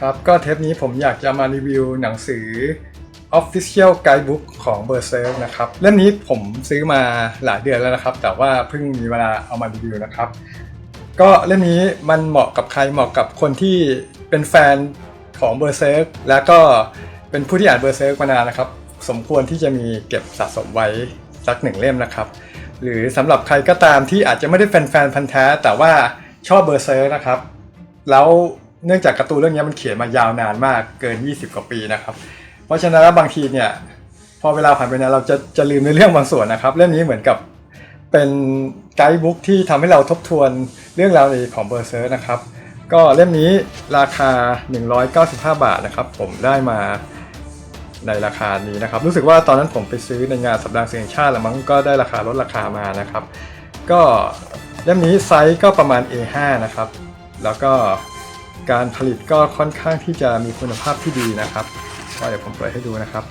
ครับก็เทปนี้ผมอยากจะมารีวิวหนังสือ Official Guidebook ของ Berserk นะครับเล่มนี้ผมซื้อมาหลายเดือนแล้วนะครับ แต่ว่าเพิ่งมีเวลาเอามารีวิวนะครับ ก็เล่มนี้มันเหมาะกับใครเหมาะกับคนที่เป็นแฟนของ Berserk แล้วก็เป็นผู้ที่อ่าน Berserk มานานนะครับ สมควรที่จะมีเก็บสะสมไว้สักหนึ่งเล่มนะครับ หรือสำหรับใครก็ตามที่อาจจะไม่ได้แฟนๆพันธ์แท้แต่ว่าชอบ Berserk นะครับ แล้ว เนื่องจากการ์ตูนเรื่องนี้มันเขียนมายาวนานมากเกิน 20 กว่าปีนะครับ เพราะฉะนั้นบางทีเนี่ยพอเวลาผ่านไปเนี่ยเราจะจะลืมในเรื่องบางส่วนนะครับเล่มนี้เหมือนกับเป็นไกด์บุ๊กที่ทำให้เราทบทวนเรื่องราวในของเบอร์เซอร์นะครับ ก็เล่มนี้ราคา 195 บาทนะครับ ผมได้มาในราคานี้นะครับ รู้สึกว่าตอนนั้นผมไปซื้อในงานสัปดาห์เสียงชาติแล้วมั้งก็ได้ราคาลดราคามานะครับ ก็เล่มนี้ไซส์ก็ประมาณ A5 นะครับ แล้วก็ การผลิตก็ค่อนข้างที่จะมีคุณภาพที่ดีนะครับก็เดี๋ยวผมเปิดให้ดูนะครับ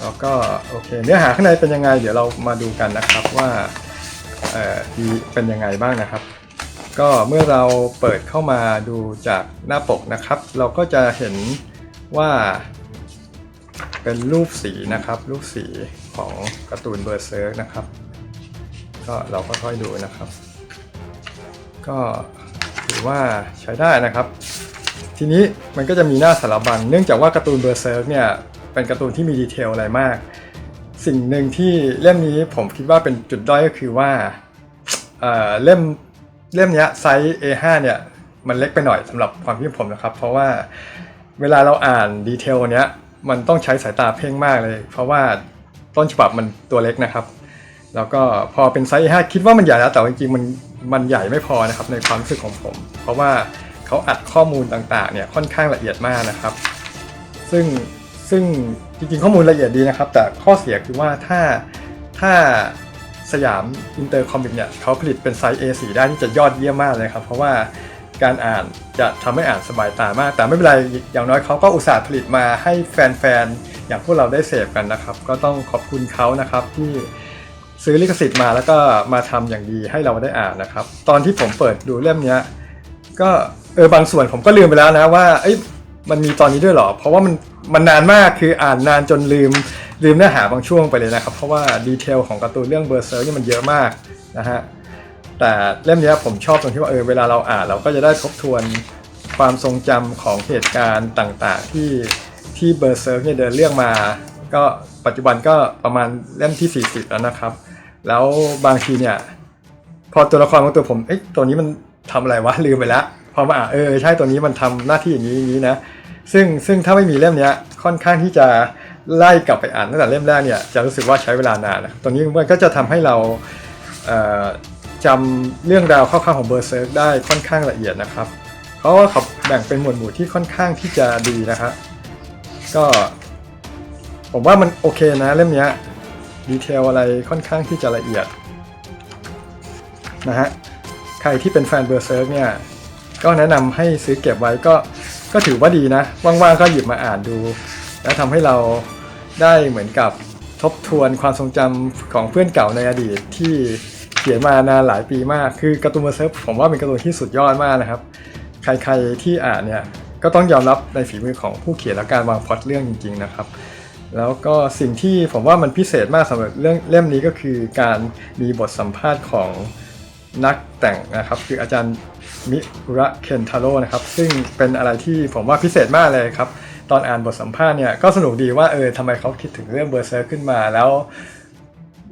แล้วก็โอเคเนื้อหาข้างในเป็นยังไง เดี๋ยวเรามาดูกันนะครับว่าเอ่อดีเป็นยังไงบ้างนะครับ ก็เมื่อเราเปิดเข้ามาดูจากหน้าปกนะครับ เราก็จะเห็นว่าเป็นรูปสีนะครับ รูปสีของการ์ตูนเบอร์เซิร์กนะครับ ก็เราก็ค่อยดูนะครับ ก็ ถือว่าใช้ได้นะครับ ทีนี้มันก็จะมีหน้าสารบัญเนื่องจากว่าการ์ตูนเบอร์เซิร์กเนี่ยเป็นการ์ตูนที่มีดีเทลอะไรมาก สิ่งหนึ่งที่เล่มนี้ผมคิดว่าเป็นจุดด้อยก็คือว่าเเล่มเล่มนี้ไซส์ A5 เนี่ยมันเล็กไปหน่อยสำหรับความคิดผมนะครับ เพราะว่าเวลาเราอ่านดีเทลเนี้ยมันต้องใช้สายตาเพ่งมากเลย เพราะว่าต้นฉบับมันตัวเล็กนะครับ แล้วก็พอเป็นไซส์ A5 คิดว่ามันใหญ่แล้วแต่จริงๆมัน มันใหญ่ไม่พอนะครับในความรู้สึกของผม เพราะว่าเขาอัดข้อมูลต่างๆเนี่ยค่อนข้างละเอียดมากนะครับ ซึ่งซึ่งจริงๆข้อมูลละเอียดดีนะครับ แต่ข้อเสียคือว่าถ้าถ้าสยามอินเตอร์คอมิกเนี่ยเขาผลิตเป็นไซส์ A4 ได้ที่จะยอดเยี่ยมมากเลยครับ เพราะว่าการอ่านจะทำให้อ่านสบายตามาก แต่ไม่เป็นไรอย่างน้อยเขาก็อุตส่าห์ผลิตมาให้แฟนๆ อย่างพวกเราได้เสพกันนะครับ ก็ต้องขอบคุณเขานะครับที่ ซื้อลิขสิทธิ์มาแล้วก็มาทำอย่างดีให้เราได้อ่านนะครับ ตอนที่ผมเปิดดูเล่มเนี้ยก็เออบางส่วนผมก็ลืมไปแล้วนะว่าเอ้ยมันมีตอนนี้ด้วยหรอ เพราะว่ามันมันนานมากคืออ่านนานจนลืมลืมเนื้อหาบางช่วงไปเลยนะครับ เพราะว่าดีเทลของการ์ตูนเรื่องเบอร์เซอร์นี่มันเยอะมากนะฮะแต่เล่มนี้ผมชอบตรงที่ว่าเออเวลาเราอ่านเราก็จะได้ทบทวนความทรงจำของเหตุการณ์ต่างๆ ที่ที่เบอร์เซอร์เนี่ยเดินเรื่องมา ก็ปัจจุบันก็ประมาณเล่มที่ 40 แล้วนะครับ แล้วบางทีเนี่ย พอตัวละครของตัวผมเอ๊ะตัวนี้มันทำอะไรวะลืมไปแล้วพอมาอ่านเออใช่ตัวนี้มันทำหน้าที่อย่างนี้อย่างนี้นะซึ่งซึ่งถ้าไม่มีเล่มเนี้ยค่อนข้างที่จะไล่กลับไปอ่านตั้งแต่เล่มแรกเนี่ยจะรู้สึกว่าใช้เวลานานนะตัวนี้มันก็จะทำให้เราเอ่อจำเรื่องราวคร่าวๆของเบอร์เซิร์กได้ค่อนข้างละเอียดนะครับ เพราะว่าเขาแบ่งเป็นหมวดหมู่ที่ค่อนข้างที่จะดีนะครับก็ ผมว่ามันโอเคนะเล่มเนี้ย ดีเทลอะไรค่อนข้างที่จะละเอียดนะฮะใครที่เป็นแฟนเบอร์เซิร์กเนี่ยก็แนะนำให้ซื้อเก็บไว้ก็ก็ถือว่าดีนะ ว่างๆก็หยิบมาอ่านดู แล้วทำให้เราได้เหมือนกับทบทวนความทรงจำของเพื่อนเก่าในอดีตที่เขียนมานานหลายปีมาก คือการ์ตูนเบอร์เซิร์กผมว่าเป็นการ์ตูนที่สุดยอดมากนะครับ ใครๆที่อ่านเนี่ยก็ต้องยอมรับในฝีมือของผู้เขียนและการวางพล็อตเรื่องจริง ๆ นะครับ แล้วก็สิ่งที่ผมว่ามันพิเศษมากสำหรับเรื่องเล่มนี้ก็คือการมีบทสัมภาษณ์ของนักแต่งนะครับ คืออาจารย์มิระเคนทาโร่นะครับ ซึ่งเป็นอะไรที่ผมว่าพิเศษมากเลยครับ ตอนอ่านบทสัมภาษณ์เนี่ยก็สนุกดีว่าเออทำไมเขาคิดถึงเรื่องเบอร์เซอร์ขึ้นมาแล้ว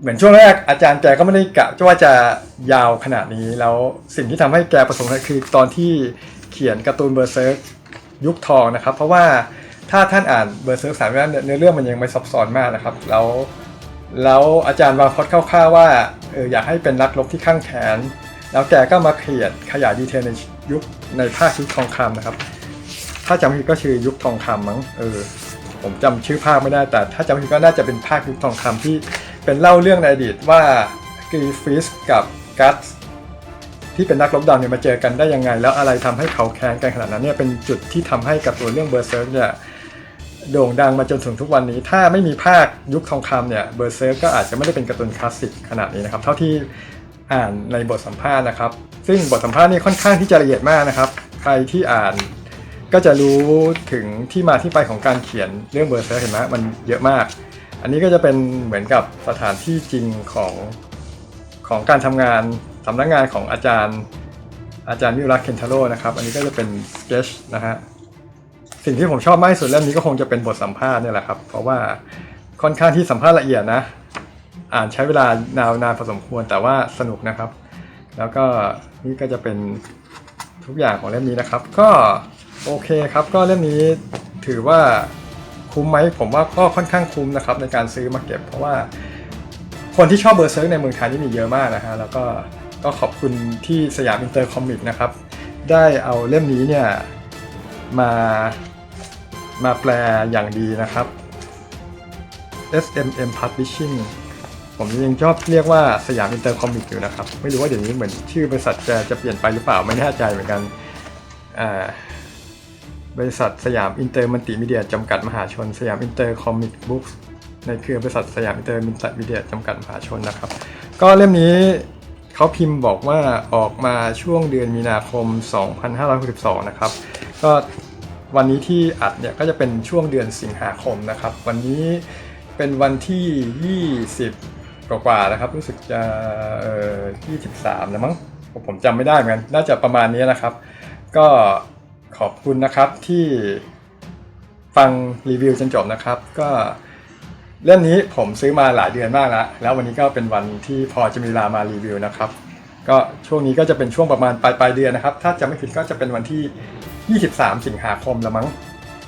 เหมือนช่วงแรกอาจารย์แกก็ไม่ได้กะว่าจะยาวขนาดนี้ แล้วสิ่งที่ทำให้แกประสบความสำเร็จคือตอนที่เขียนการ์ตูนเบอร์เซอร์ยุคทองนะครับ เพราะว่า ถ้าท่านอ่านเบอร์เซอร์สามเรื่องเนื้อเรื่องมันยังไม่ซับซ้อนมากนะครับ แล้วแล้วอาจารย์วางพอดคร่าวๆว่าเอออยากให้เป็นนักรบที่ข้างแขน แล้วแกก็มาเขียนขยายดีเทลในยุคในภาคยุคทองคำนะครับ ถ้าจำผิดก็ชื่อยุคทองคำมั้งเออผมจำชื่อภาคไม่ได้แต่ ถ้าจำผิดก็น่าจะเป็นภาคยุคทองคำที่เป็นเล่าเรื่องในอดีตว่ากรีฟิสกับกัตที่เป็นนักรบดำเนี่ยมาเจอกันได้ยังไง แล้วอะไรทำให้เขาแค้นกันขนาดนั้นเนี่ยเป็นจุดที่ทำให้กับตัวเรื่องเบอร์เซิร์กเนี่ย โด่งดังมาจนถึงทุกวันนี้ ถ้าไม่มีภาคยุคทองคำเนี่ยเบอร์เซอร์ก็อาจจะไม่ได้เป็นการ์ตูนคลาสสิกขนาดนี้นะครับ เท่าที่อ่านในบทสัมภาษณ์นะครับ ซึ่งบทสัมภาษณ์นี่ค่อนข้างที่จะละเอียดมากนะครับ ใครที่อ่านก็จะรู้ถึงที่มาที่ไปของการเขียนเรื่องเบอร์เซอร์เห็นไหมมันเยอะมาก อันนี้ก็จะเป็นเหมือนกับสถานที่จริงของของการทำงานสำนักงานของอาจารย์อาจารย์วิวรักษ์เคนทาโร่นะครับ อันนี้ก็จะเป็นสเกจนะฮะ สิ่งที่ผมชอบมากที่สุดเล่มนี้ก็คงจะเป็นบทสัมภาษณ์เนี่ยแหละครับ เพราะว่าค่อนข้างที่สัมภาษณ์ละเอียดนะ อ่านใช้เวลานานานพอสมควรแต่ว่าสนุกนะครับ แล้วก็นี่ก็จะเป็นทุกอย่างของเล่มนี้นะครับ ก็โอเคครับ ก็เล่มนี้ถือว่าคุ้มไหมผมว่าก็ค่อนข้างคุ้มนะครับ ในการซื้อมาเก็บ เพราะว่าคนที่ชอบเบอร์เซิร์กในเมืองไทยนี่มีเยอะมากนะฮะแล้วก็ก็ขอบคุณที่สยามอินเตอร์คอมิกนะครับ ได้เอาเล่มนี้เนี่ยมา มาแปลอย่างดีนะครับ SMM Publishing ผมยังชอบเรียกว่าสยามอินเตอร์คอมิกอยู่นะครับ ไม่รู้ว่าเดี๋ยวนี้เหมือนชื่อบริษัทจะจะเปลี่ยนไปหรือเปล่าไม่แน่ใจเหมือนกันบริษัทสยามอินเตอร์มัลติมีเดียจำกัดมหาชน สยามอินเตอร์คอมิกบุ๊กในเครือบริษัทสยามอินเตอร์มัลติมีเดียจำกัดมหาชนนะครับ ก็เล่มนี้เขาพิมพ์บอกว่าออกมาช่วงเดือนมีนาคม 2562 นะครับ ก็ วันนี้ที่อัดเนี่ยก็จะเป็นช่วงเดือนสิงหาคมนะครับ วันนี้เป็นวันที่ 20 กว่าๆนะครับ รู้สึกจะเอ่อ23แล้วมั้งผมจำไม่ได้เหมือนกันน่าจะประมาณนี้นะครับ ก็ขอบคุณนะครับที่ฟังรีวิวจนจบนะครับ ก็เล่มนี้ผมซื้อมาหลายเดือนมากแล้ว แล้ววันนี้ก็เป็นวันที่พอจะมีเวลามารีวิวนะครับ ก็ช่วงนี้ก็จะเป็นช่วงประมาณปลายปลายเดือนนะครับ ถ้าจะไม่ผิดก็จะเป็นวันที่ 23 สิงหาคมละมั้ง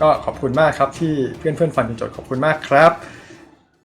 ก็ขอบคุณมากครับที่เพื่อนเพื่อนฟังจนจบขอบคุณมากครับ